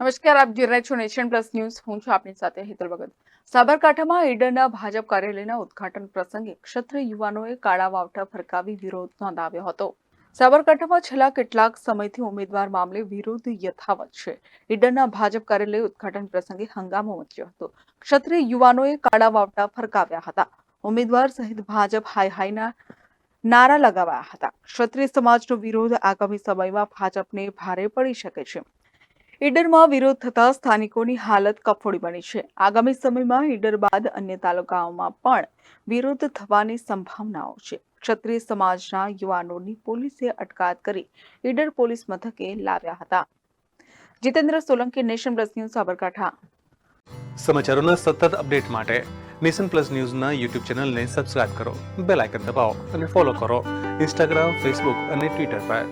નમસ્કાર, આપ જોઈ રહ્યા છો નેશન પ્લસ ન્યૂઝ. હું છું આપની સાથે હેતલ ભગત. સાબરકાંઠામાં ઈડરના ભાજપ કાર્યાલયના ઉદઘાટન પ્રસંગે ક્ષત્રિય યુવાનોએ કાળા વાવટા ફરકાવી વિરોધ નોંધાવ્યો હતો. સાબરકાંઠામાં છેલ્લા કેટલાક સમયથી ઉમેદવાર મામલે વિરોધ યથાવત છે. ઈડરના ભાજપ કાર્યાલય ઉદઘાટન પ્રસંગે હંગામો મચ્યો હતો. ક્ષત્રિય યુવાનોએ કાળા વાવટા ફરકાવ્યા હતા. ઉમેદવાર સહિત ભાજપ હાય હાયના નારા લગાવ્યા હતા. ક્ષત્રિય સમાજનો વિરોધ આગામી સમયમાં ભાજપને ભારે પડી શકે છે. ઈડરમાં વિરોધ થતા સ્થાનિકોની હાલત કફોડી બની છે. આગામી સમયમાં ઈડર બાદ અન્ય તાલુકાઓમાં પણ વિરોધ થવાની સંભાવનાઓ છે. ક્ષત્રિય સમાજના યુવાનોની પોલીસે અટકાયત કરી ઈડર પોલીસ મથકે લાવ્યા હતા. Jitendra Solanki, nation plus news, Sabarkantha. સમાચારોના સતત અપડેટ માટે નેશન પ્લસ ન્યૂઝના યુટ્યુબ ચેનલને સબસ્ક્રાઇબ કરો, બેલ આઇકન દબાવો અને ફોલો કરો. ઇન્સ્ટાગ્રામ, ફેસબુક અને ટ્વિટર પર.